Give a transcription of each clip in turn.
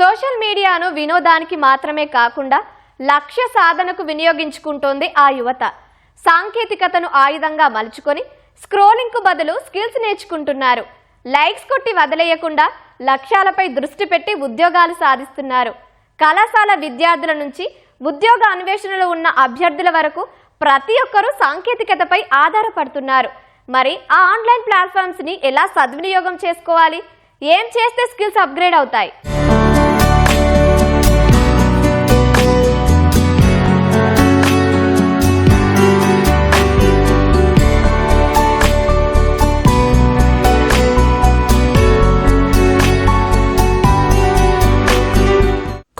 Social మీడియాను వినోదానికి మాత్రమే కాకుండా లక్ష్య సాధనకు వినియోగించుకుంటోంది ఆ యువత. సాంకేతికతను ఆయుధంగా మలుచుకొని స్క్రోలింగ్కు బదులు స్కిల్స్ నేర్చుకుంటున్నారు. లైక్స్ కొట్టి వదిలేయకుండా లక్ష్యాలపై దృష్టి పెట్టి ఉద్యోగాలు సాధిస్తున్నారు. కళాశాల విద్యార్థుల నుంచి ఉద్యోగ అన్వేషణలో ఉన్న అభ్యర్థుల వరకు ప్రతి ఒక్కరూ సాంకేతికతపై ఆధారపడుతున్నారు. మరి ఆ ఆన్లైన్ ప్లాట్ఫామ్స్ని ఎలా సద్వినియోగం చేసుకోవాలి? ఏం చేస్తే స్కిల్స్ అప్గ్రేడ్ అవుతాయి?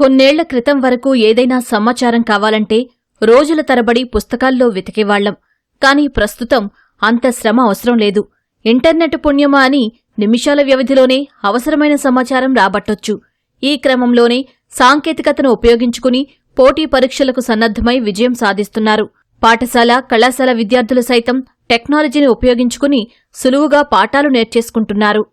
కొన్నేళ్ళ క్రితం వరకు ఏదైనా సమాచారం కావాలంటే రోజుల తరబడి పుస్తకాల్లో వెతికేవాళ్ళం కాని ప్రస్తుతం అంత శ్రమ అవసరం లేదు. ఇంటర్నెట్ పుణ్యమా అని నిమిషాల వ్యవధిలోనే అవసరమైన సమాచారం రాబట్టొచ్చు. ఈ క్రమంలోనే సాంకేతికతను ఉపయోగించుకుని పోటీ పరీక్షలకు సన్నద్ధమై విజయం సాధిస్తున్నారు. పాఠశాల కళాశాల విద్యార్థులు సైతం టెక్నాలజీని ఉపయోగించుకుని సులువుగా పాఠాలు నేర్చేసుకుంటున్నారు.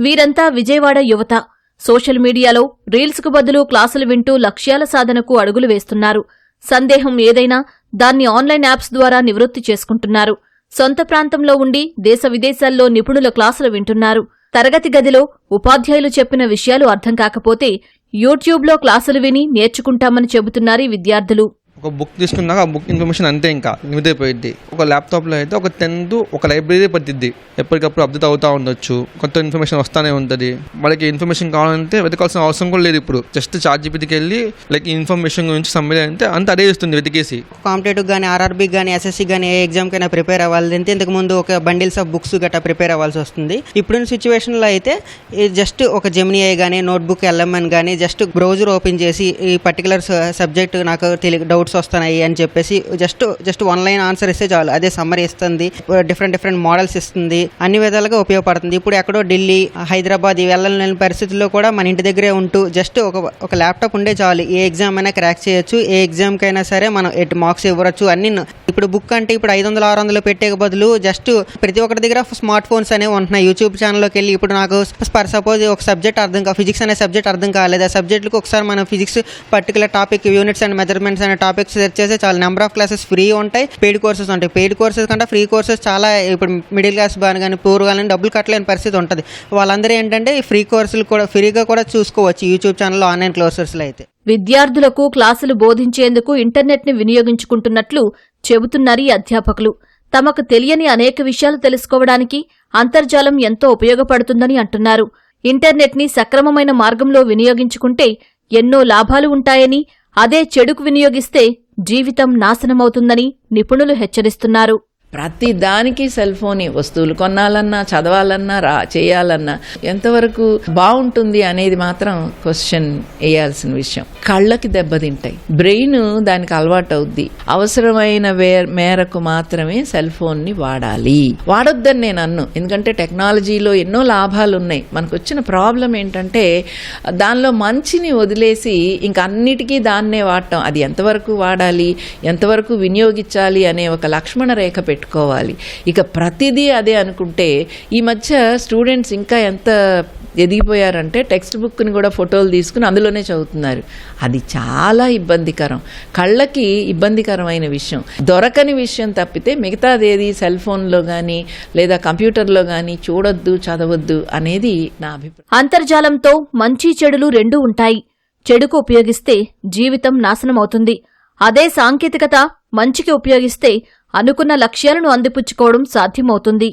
వీరంతా విజయవాడ యువత. సోషల్ మీడియాలో రీల్స్కు బదులు క్లాసులు వింటూ లక్ష్యాల సాధనకు అడుగులు వేస్తున్నారు. సందేహం ఏదైనా దాన్ని ఆన్లైన్ యాప్స్ ద్వారా నివృత్తి చేసుకుంటున్నారు. సొంత ప్రాంతంలో ఉండి దేశ విదేశాల్లో నిపుణుల క్లాసులు వింటున్నారు. తరగతి గదిలో ఉపాధ్యాయులు చెప్పిన విషయాలు అర్థం కాకపోతే యూట్యూబ్లో క్లాసులు విని నేర్చుకుంటామని చెబుతున్నారు విద్యార్థులు. ఒక బుక్ తీసుకున్నాక ఆ బుక్ ఇన్ఫర్మేషన్ అంతే ఇంకా లిమిట్ ఒక ల్యాప్టాప్లో అయితే ఒక టెన్త్ ఒక లైబ్రరీ పట్టిద్ది. ఎప్పటికప్పుడు అప్డేట్ అవుతూ ఉండొచ్చు కొత్త ఇన్ఫర్మేషన్ వస్తూనే ఉంటుంది. మనకి ఇన్ఫర్మేషన్ కావాలంటే వెతకాల్సిన అవసరం కూడా లేదు ఇప్పుడు. జస్ట్ చార్ట్ జీపీటీకి వెళ్ళి లైక్ ఇన్ఫర్మేషన్ గురించి సమ్మరీ అంటే అంత అదే ఇస్తుంది వెతికేసి. కాంపిటేటివ్ కానీ ఆర్ఆర్బీ కానీ ఎస్ఎస్సి కానీ ఏ ఎగ్జామ్కైనా ప్రిపేర్ అవ్వాలి అంటే ఇంతకు ముందు ఒక బండిల్స్ ఆఫ్ బుక్స్ గట్రా ప్రిపేర్ అవ్వాల్సి వస్తుంది. ఇప్పుడున్న సిచ్యువేషన్లో అయితే జస్ట్ ఒక జెమినిఐ కానీ నోట్బుక్ ఎల్ఎంఎన్ కానీ జస్ట్ బ్రౌజర్ ఓపెన్ చేసి ఈ పర్టికులర్ సబ్జెక్ట్ నాకు తెలియ డౌట్స్ వస్తున్నాయి అని చెప్పేసి just just one line answer ఇస్తే చాలు. అదే సమ్మర్ ఇస్తుంది. డిఫరెంట్ డిఫరెంట్ మోడల్స్ ఇస్తుంది. అన్ని విధాలుగా ఉపయోగపడుతుంది. ఇప్పుడు ఎక్కడో ఢిల్లీ హైదరాబాద్ ఈ వెళ్ళలేని పరిస్థితుల్లో కూడా మన ఇంటి దగ్గరే ఉంటూ జస్ట్ ఒక ఒక ల్యాప్టాప్ ఉండే చాలు. ఏ ఎగ్జామ్ అయినా క్రాక్ చేయొచ్చు. ఏ ఎగ్జామ్కైనా సరే మనం ఎటు మార్క్స్ ఇవ్వచ్చు. అన్ని ఇప్పుడు బుక్ అంటే ఇప్పుడు ఐదు వందలు ఆరు వందలు పెట్టే బదులు జస్ట్ ప్రతి ఒక్కరి దగ్గర స్మార్ట్ ఫోన్స్ అనేవి ఉంటున్నాయి. యూట్యూబ్ ఛానల్లోకి వెళ్ళి ఇప్పుడు నాకు ఫర్ సపోజ్ ఒక సబ్జెక్ట్ అర్థం కా ఫిజిక్స్ అనే సబ్జెక్ట్ అర్థం కాలేదు. ఆ సబ్జెక్టులకు ఒకసారి మనం physics particular topic units and measurements అనే టాపిక్స్ సెర్చ్ చేస్తే చాలా నెంబర్ ఆఫ్ క్లాసెస్ ఫ్రీ ఉంటాయి పెయిడ్ కోర్సెస్ ఉంటాయి. పెయిడ్ కోర్సెస్ కంటే ఫ్రీ కోర్సెస్ చాలా ఇప్పుడు మిడిల్ క్లాస్ బాగా కానీ పూర్ కానీ డబ్బులు కట్టలేని పరిస్థితి ఉంటుంది. వాళ్ళందరూ ఏంటంటే ఈ ఫ్రీ కోర్సులు కూడా ఫ్రీగా కూడా చూసుకోవచ్చు యూట్యూబ్ ఛానల్లో ఆన్లైన్ క్లాసెస్లో అయితే. విద్యార్థులకు క్లాసులు బోధించేందుకు ఇంటర్నెట్ని వినియోగించుకుంటున్నట్లు చెబుతున్నారు ఈ అధ్యాపకులు. తమకు తెలియని అనేక విషయాలు తెలుసుకోవడానికి అంతర్జాలం ఎంతో ఉపయోగపడుతుందని అంటున్నారు. ఇంటర్నెట్ని సక్రమమైన మార్గంలో వినియోగించుకుంటే ఎన్నో లాభాలు ఉంటాయని అదే చెడుకు వినియోగిస్తే జీవితం నాశనమవుతుందని నిపుణులు హెచ్చరిస్తున్నారు. ప్రతి దానికి సెల్ ఫోన్ వస్తువులు కొనాలన్నా చదవాలన్నా రా చేయాలన్నా ఎంతవరకు బాగుంటుంది అనేది మాత్రం క్వశ్చన్ వేయాల్సిన విషయం. కళ్ళకి దెబ్బతింటాయి బ్రెయిన్ దానికి అలవాటు అవుద్ది. అవసరమైన మేరకు మాత్రమే సెల్ ఫోన్ని వాడాలి. వాడొద్దని నేను అన్ను. ఎందుకంటే టెక్నాలజీలో ఎన్నో లాభాలు ఉన్నాయి మనకు వచ్చిన ప్రాబ్లం ఏంటంటే దానిలో మంచిని వదిలేసి ఇంక అన్నిటికీ దాన్నే వాడటం. అది ఎంతవరకు వాడాలి? ఎంతవరకు వినియోగించాలి? అనే ఒక లక్ష్మణ రేఖ పెట్టు పెట్టుకోవాలి. ఇక ప్రతిదీ అదే అనుకుంటే ఈ మధ్య స్టూడెంట్స్ ఇంకా ఎంత ఎదిగిపోయారంటే టెక్స్ట్ బుక్ని కూడా ఫోటోలు తీసుకుని అందులోనే చదువుతున్నారు. అది చాలా ఇబ్బందికరం. కళ్ళకి ఇబ్బందికరమైన విషయం. దొరకని విషయం తప్పితే మిగతాదేది సెల్ ఫోన్లో కానీ లేదా కంప్యూటర్లో కానీ చూడొద్దు చదవద్దు అనేది నా అభిప్రాయం. అంతర్జాలంతో మంచి చెడులు రెండూ ఉంటాయి. చెడుకు ఉపయోగిస్తే జీవితం నాశనమవుతుంది. అదే సాంకేతికత మంచికి ఉపయోగిస్తే అనుకున్న లక్ష్యాలను అందిపుచ్చుకోవడం సాధ్యమవుతుంది.